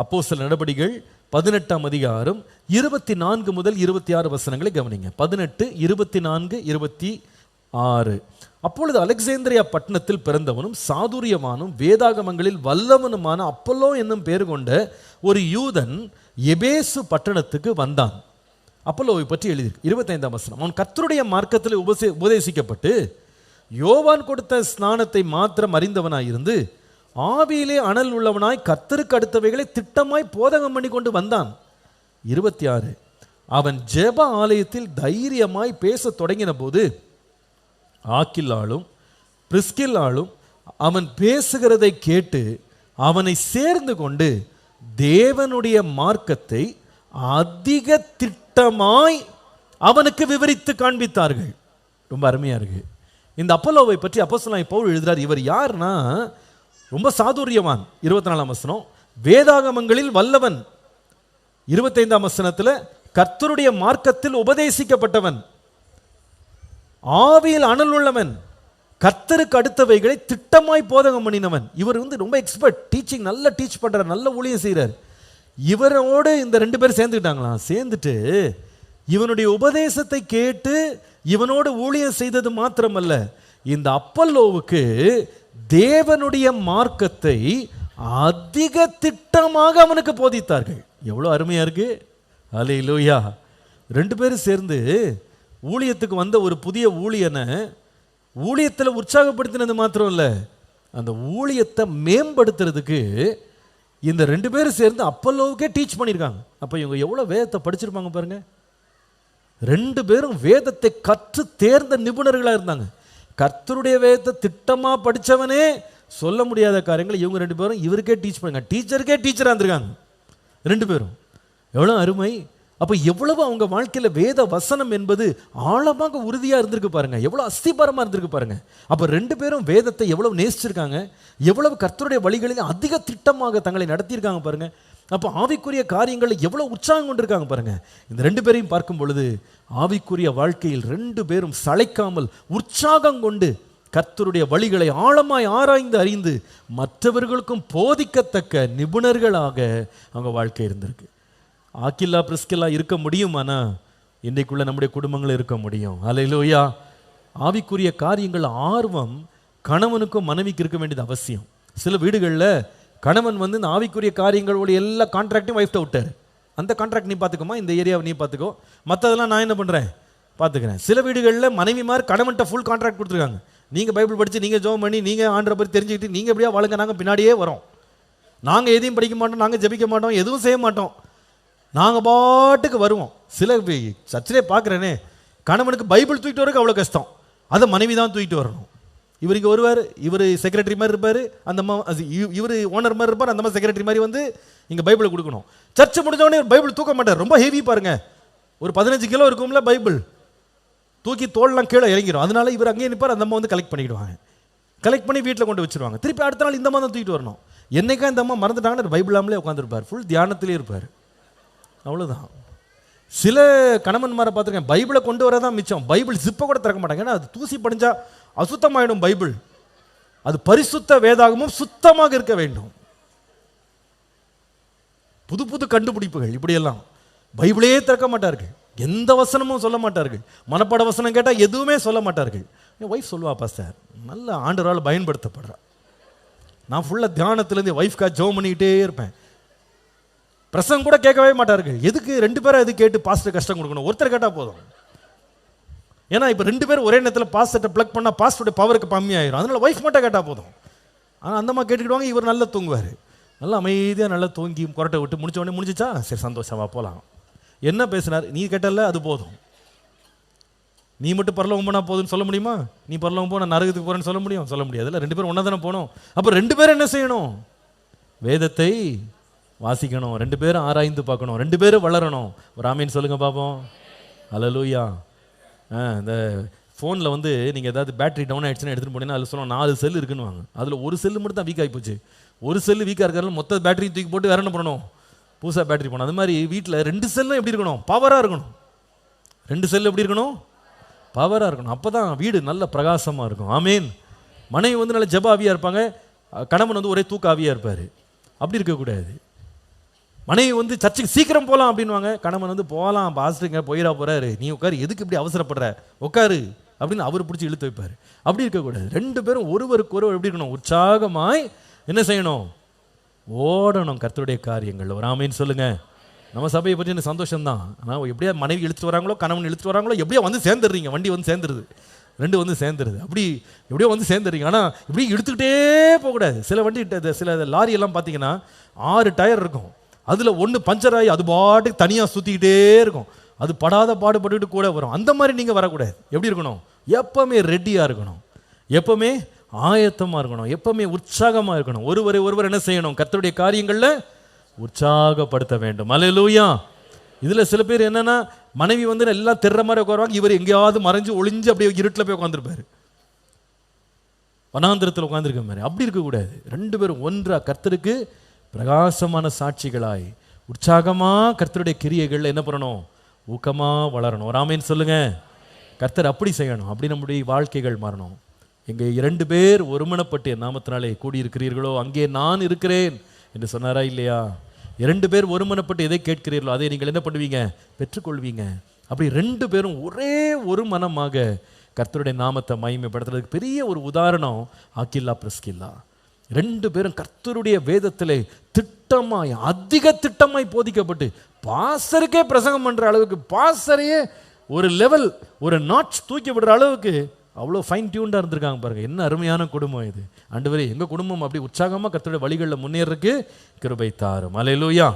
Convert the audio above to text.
அப்போ சில நடபடிகள் பதினெட்டாம் அதிகாரம் இருபத்தி நான்கு முதல் இருபத்தி ஆறு வசனங்களை கவனிங்க. பதினெட்டு இருபத்தி நான்கு இருபத்தி ஆறு அப்பொழுது அலெக்சேந்திரியா பட்டணத்தில் பிறந்தவனும் சாதுரியமானும் வேதாகமங்களில் வல்லவனுமான அப்பல்லோ என்னும் பேர் கொண்ட ஒரு யூதன் எபேசு பட்டணத்துக்கு வந்தான். அப்பல்லோவை பற்றி எழுதியிருக்கு. இருபத்தைந்தாம் வசனம். அவன் கத்தருடைய மார்க்கத்தில் உபசே உபதேசிக்கப்பட்டு யோவான் கொடுத்த ஸ்நானத்தை மாத்திரம் அறிந்தவனாயிருந்து ஆவியிலே அனல் உள்ளவனாய் கத்தருக்கு அடுத்தவைகளை திட்டமாய் போதகம் பண்ணி கொண்டு வந்தான். இருபத்தி ஆறு அவன் ஜெப ஆலயத்தில் தைரியமாய் பேசத் தொடங்கின போது ஆக்கில்லாலும் பிரிஸ்கில்லாலும் அவன் பேசுகிறதை கேட்டு அவனை சேர்ந்து கொண்டு தேவனுடைய மார்க்கத்தை அதிக திட்டமாய் அவனுக்கு விவரித்து காண்பித்தார்கள். ரொம்ப அருமையாக இருக்கு. இந்த அப்பல்லோவை பற்றி அப்போஸ்தலனாகிய பவுல் எழுதுறார் இவர் யாருன்னா ரொம்ப சாதுரியவான். இருபத்தி நாலாம் வசனம். வேதாகமங்களில் வல்லவன். இருபத்தைந்தாம் வசனத்தில் கர்த்தருடைய மார்க்கத்தில் உபதேசிக்கப்பட்டவன். ஆவியில் அனல் உள்ளவன். கர்த்தருக்கு அடுத்தவைகளை திட்டமாய் போதகம் பண்ணினவன். இவர் வந்து ரொம்ப எக்ஸ்பர்ட் டீச்சிங் நல்ல டீச் பண்றார் நல்ல ஊழியம் செய்கிறார் இவரோடு இந்த ரெண்டு பேரும் சேர்ந்துக்கிட்டாங்களாம். சேர்ந்துட்டு இவனுடைய உபதேசத்தை கேட்டு இவனோடு ஊழியம் செய்தது மாத்திரமல்ல. இந்த அப்பல்லோவுக்கு தேவனுடைய மார்க்கத்தை அதிக திட்டமாக அவனுக்கு போதித்தார்கள். எவ்வளோ அருமையாக இருக்கு? அலே லூயா ரெண்டு பேரும் சேர்ந்து ஊழியத்துக்கு வந்த ஒரு புதிய ஊழியனை ஊழியத்தில் உற்சாகப்படுத்தினது மாத்திரம் இல்லை அந்த ஊழியத்தை மேம்படுத்துறதுக்கு இந்த ரெண்டு பேரும் சேர்ந்து அப்பல்லோவுக்கே டீச் பண்ணியிருக்காங்க அப்போ இவங்க எவ்வளோ வேதத்தை படிச்சிருப்பாங்க பாருங்கள் ரெண்டு பேரும் வேதத்தை கற்று தேர்ந்த நிபுணர்களாக இருந்தாங்க. கர்த்தருடைய வேதத்தை திட்டமாக படித்தவனே சொல்ல முடியாத காரியங்களை இவங்க ரெண்டு பேரும் இவருக்கே டீச் பண்ணுங்க. டீச்சருக்கே டீச்சராக இருந்திருக்காங்க. ரெண்டு பேரும். எவ்வளோ அருமை. அப்போ எவ்வளவு அவங்க வாழ்க்கையில் வேத வசனம் என்பது ஆழமாக உறுதியாக இருந்திருக்கு பாருங்கள் எவ்வளோ அஸ்திபாரமாக இருந்திருக்கு பாருங்கள் அப்போ ரெண்டு பேரும் வேதத்தை எவ்வளவு நேசிச்சிருக்காங்க. எவ்வளவு கர்த்தருடைய வழிகளில் அதிக திட்டமாக தங்களை நடத்தியிருக்காங்க பாருங்கள் அப்போ ஆவிக்குரிய காரியங்களில் எவ்வளோ உற்சாகம் கொண்டிருக்காங்க பாருங்க. இந்த ரெண்டு பேரையும் பார்க்கும் பொழுது ஆவிக்குரிய வாழ்க்கையில் ரெண்டு பேரும் சளைக்காமல் உற்சாகம் கொண்டு கர்த்தருடைய வழிகளை ஆழமாய் ஆராய்ந்து அறிந்து மற்றவர்களுக்கும் போதிக்கத்தக்க நிபுணர்களாக அவங்க வாழ்க்கை இருந்திருக்கு. ஆக்கில்லா பிரிஸ்கில்லா இருக்க முடியுமானா இன்றைக்குள்ள நம்முடைய குடும்பங்கள் இருக்க முடியும். அலையிலோயா ஆவிக்குரிய காரியங்கள் ஆர்வம் கணவனுக்கும் மனைவிக்கு இருக்க வேண்டியது அவசியம். சில வீடுகளில் கணவன் வந்து இந்த ஆவிக்குரிய காரியங்களோட எல்லா கான்ட்ராக்டையும் ஒய்ஃப்ட்ட விட்டார். அந்த கான்ட்ராக்ட் நீ பார்த்துக்கோமா இந்த ஏரியாவை நீ பார்த்துக்கோ மற்றதெல்லாம் நான் என்ன பண்ணுறேன் பார்த்துக்கிறேன் சில வீடுகளில் மனைவிமார் கணவன்கிட்ட ஃபுல் கான்ட்ராக்ட் கொடுத்துருக்காங்க. நீங்கள் பைபிள் படித்து நீங்கள் ஜோம் பண்ணி நீங்கள் ஆண்டரை பற்றி தெரிஞ்சுக்கிட்டு நீங்கள் எப்படியா வாழுங்க? நாங்கள் பின்னாடியே வரோம். நாங்கள் எதையும் படிக்க மாட்டோம் நாங்கள் ஜபிக்க மாட்டோம் எதுவும் செய்ய மாட்டோம். நாங்கள் பாட்டுக்கு வருவோம். சில வி- சர்ச்சிலே பார்க்குறேனே கணவனுக்கு பைபிள் தூக்கிட்டு வரக்கு அவ்வளோ கஷ்டம். அதை மனைவி தான் தூக்கிட்டு வரணும். இவர் இங்கே வருவார் இவர் செக்ரட்டரி மாதிரி இருப்பார் அந்த அம்மா இவர் ஓனர் மாதிரி இருப்பார் அந்த மாதிரி செக்ரட்டரி மாதிரி வந்து இங்கே பைபிளை கொடுக்கணும். சர்ச்சை முடிஞ்சவொடனே பைபிள் தூக்க மாட்டார். ரொம்ப ஹெவி பாருங்க. ஒரு பதினஞ்சு கிலோ இருக்கும்ல பைபிள் தூக்கி தோல்லாம் கீழே இறங்கிடும் அதனால இவர் அங்கேயே நிற்பார் அந்த அம்மா வந்து கலெக்ட் பண்ணிக்கிடுவாங்க கலெக்ட் பண்ணி வீட்டில் கொண்டு வச்சிருவாங்க. திருப்பி அடுத்த நாள் இந்த அம்மா தான் தூக்கிட்டு வரணும். என்னைக்கா இந்த அம்மா மறந்துட்டாங்கன்னு பைபிளாமலே உட்காந்துருப்பார் ஃபுல் தியானத்திலே இருப்பார். அவ்வளோதான் சில கணவன்மாரை பார்த்துருக்கேன். பைபிளை கொண்டு வரதான் மிச்சம். பைபிள் ஜிப்பை கூட திறக்க மாட்டாங்க. ஏன்னா அது தூசி படிஞ்சா அசுத்தமாயிடும் பைபிள். அது பரிசுத்த வேதாகமும் சுத்தமாக இருக்க வேண்டும். புது புது கண்டுபிடிப்புகள் இப்படியெல்லாம். பைபிளே திறக்க மாட்டார்கள். எந்த வசனமும் சொல்ல மாட்டார்கள். மனப்பாட வசனம் கேட்டால் எதுவுமே சொல்ல மாட்டார்கள். என் ஒய்ஃப் சொல்லுவாப்பா சார் நல்ல ஆண்டரால் பயன்படுத்தப்படுறா. நான் ஃபுல்லாக தியானத்துலேருந்து ஒய்ஃப்காக ஜெபம் பண்ணிக்கிட்டே இருப்பேன். பிரசங்கம் கூட கேட்கவே மாட்டார்கள். எதுக்கு ரெண்டு பேரும் எது கேட்டு பாஸ்டர் கஷ்டம் கொடுக்கணும்? ஒருத்தர் கேட்டால் போதும். ஏன்னா இப்போ ரெண்டு பேரும் ஒரே நேரத்தில் பாஸ்ட்டை ப்ளக் பண்ணால் பாஸ்டோட பவருக்கு கம்மியாயிரும் அதனால ஒய்ஃப் மட்டும் கேட்டால் போதும். ஆனால் அந்தம்மா கேட்டுக்கிடுவாங்க இவர் நல்லா தூங்குவார். நல்லா அமைதியாக நல்லா தூங்கி கொரட்டை விட்டு முடிச்ச உடனே முடிஞ்சிச்சா சரி சந்தோஷமாக போகலாம் என்ன பேசினார்? நீ கேட்டல அது போதும். நீ மட்டும் பரலவம் போனால் போதும்னு சொல்ல முடியுமா? நீ பரலவம் போனால் நரகத்துக்கு போகிறேன்னு சொல்ல முடியும்? சொல்ல முடியாது. இல்லை ரெண்டு பேரும் ஒன்றா தானே போகணும். அப்போ ரெண்டு பேரும் என்ன செய்யணும்? வேதத்தை வாசிக்கணும். ரெண்டு பேரும் ஆராய்ந்து பார்க்கணும். ரெண்டு பேரும் வளரணும். ஒரு சொல்லுங்கள் சொல்லுங்க பார்ப்போம் அலலூயா இந்த ஃபோனில் வந்து நீங்கள் ஏதாவது பேட்டரி டவுன் ஆயிடுச்சுன்னு எடுத்துகிட்டு போனீங்கன்னா அதில் சொல்லுவோம் நாலு செல் இருக்குன்னு வாங்க அதில் ஒரு செல்லு மட்டும் தான் வீக் ஆகி போச்சு. ஒரு செல்லு வீக்காக இருக்கிறனால மொத்த பேட்டரி தூக்கி போட்டு வேற என்ன பண்ணணும்? புதுசாக பேட்டரி போகணும் அது மாதிரி வீட்டில் ரெண்டு செல்லும் எப்படி இருக்கணும்? பவராக இருக்கணும். ரெண்டு செல் எப்படி இருக்கணும்? பவராக இருக்கணும். அப்போ தான் வீடு நல்ல பிரகாசமாக இருக்கும். ஆமீன். மனைவி வந்து நல்ல ஜபாவியாக இருப்பாங்க. கணவன் வந்து ஒரே தூக்காவியாக இருப்பார். அப்படி இருக்கக்கூடாது. மனைவி வந்து சர்ச்சுக்கு சீக்கிரம் போகலாம் அப்படின்வாங்க கணவன் வந்து போகலாம் பாஸ்டருங்க போயிடா போகிறாரு நீ உட்காரு எதுக்கு இப்படி அவசரப்படுற? உட்காரு. அப்படின்னு அவர் பிடிச்சி இழுத்து வைப்பார். அப்படி இருக்கக்கூடாது. ரெண்டு பேரும் ஒருவருக்கு ஒருவர் எப்படி இருக்கணும்? உற்சாகமாய் என்ன செய்யணும்? ஓடணும் கர்த்தருடைய காரியங்கள் ஒரு ஆமைன்னு சொல்லுங்க. நம்ம சபையை பற்றி எனக்கு சந்தோஷம் தான் ஆனால் எப்படியா மனைவி இழுத்துட்டு வராங்களோ கணவன் இழுத்துட்டு வராங்களோ எப்படியோ வந்து சேர்ந்துடுறீங்க? வண்டி வந்து சேர்ந்துருது. ரெண்டு வந்து சேர்ந்துருது. அப்படி எப்படியோ வந்து சேர்ந்துடுறீங்க. ஆனால் இப்படி இழுத்துக்கிட்டே போகக்கூடாது. சில வண்டி சில லாரி எல்லாம் பார்த்தீங்கன்னா ஆறு டயர் இருக்கும். அதில் ஒன்று பஞ்சர் ஆகி அது பாட்டுக்கு தனியாக சுற்றிக்கிட்டே இருக்கும். அது படாத பாடுபட்டுக்கிட்டு கூட வரும். அந்த மாதிரி நீங்கள் வரக்கூடாது. எப்படி இருக்கணும்? எப்பவுமே ரெடியாக இருக்கணும். எப்பவுமே ஆயத்தமாக இருக்கணும். எப்பவுமே உற்சாகமாக இருக்கணும். ஒருவரை ஒருவர் என்ன செய்யணும்? கத்தருடைய காரியங்களில் உற்சாகப்படுத்த வேண்டும். அல்லேலூயா இதில் சில பேர் என்னென்னா மனைவி வந்து எல்லாம் திற மாதிரி உட்காருவாங்க. இவர் எங்கேயாவது மறைஞ்சு ஒளிஞ்சு அப்படியே இருட்டில் போய் உட்காந்துருப்பாரு வனாந்திரத்தில் உட்காந்துருக்க மாதிரி. அப்படி இருக்கக்கூடாது. ரெண்டு பேரும் ஒன்றாக கர்த்தருக்கு பிரகாசமான சாட்சிகளாய் உற்சாகமாக கர்த்தருடைய கிரியைகள் என்ன பண்ணணும்? ஊக்கமாக வளரணும். ராமேன்னு சொல்லுங்க. கர்த்தர் அப்படி செய்யணும். அப்படி நம்முடைய வாழ்க்கைகள் மாறணும். எங்கே இரண்டு பேர் ஒருமனப்பட்டு என் நாமத்தினாலே கூடியிருக்கிறீர்களோ? அங்கே நான் இருக்கிறேன் என்று சொன்னாரா இல்லையா? இரண்டு பேர் ஒருமனப்பட்டு எதை கேட்கிறீர்களோ அதை நீங்கள் என்ன பண்ணுவீங்க? பெற்றுக்கொள்வீங்க. அப்படி ரெண்டு பேரும் ஒரே ஒரு மனமாக கர்த்தருடைய நாமத்தை மகிமைப்படுத்துறதுக்கு பெரிய ஒரு உதாரணம் ஆக்கில்லா பிரஸ்கில்லா. ரெண்டு பேரும் கர்த்தருடைய வேதத்திலே திட்டமாய் அதிக திட்டமாய் போதிக்கப்பட்டு பாசருக்கே பிரசங்கம் பண்ணுற அளவுக்கு பாசரையே ஒரு லெவல் ஒரு நாட்ச் தூக்கி விடுற அளவுக்கு அவ்வளோ ஃபைன் டியூன்டாக இருந்திருக்காங்க பாருங்கள் என்ன அருமையான குடும்பம் இது. அண்டு வரை எங்கள் குடும்பம் அப்படி உற்சாகமாக கர்த்தருடைய வழிகளில் முன்னேறதுக்கு கிருபை தாரும். அலையிலூயா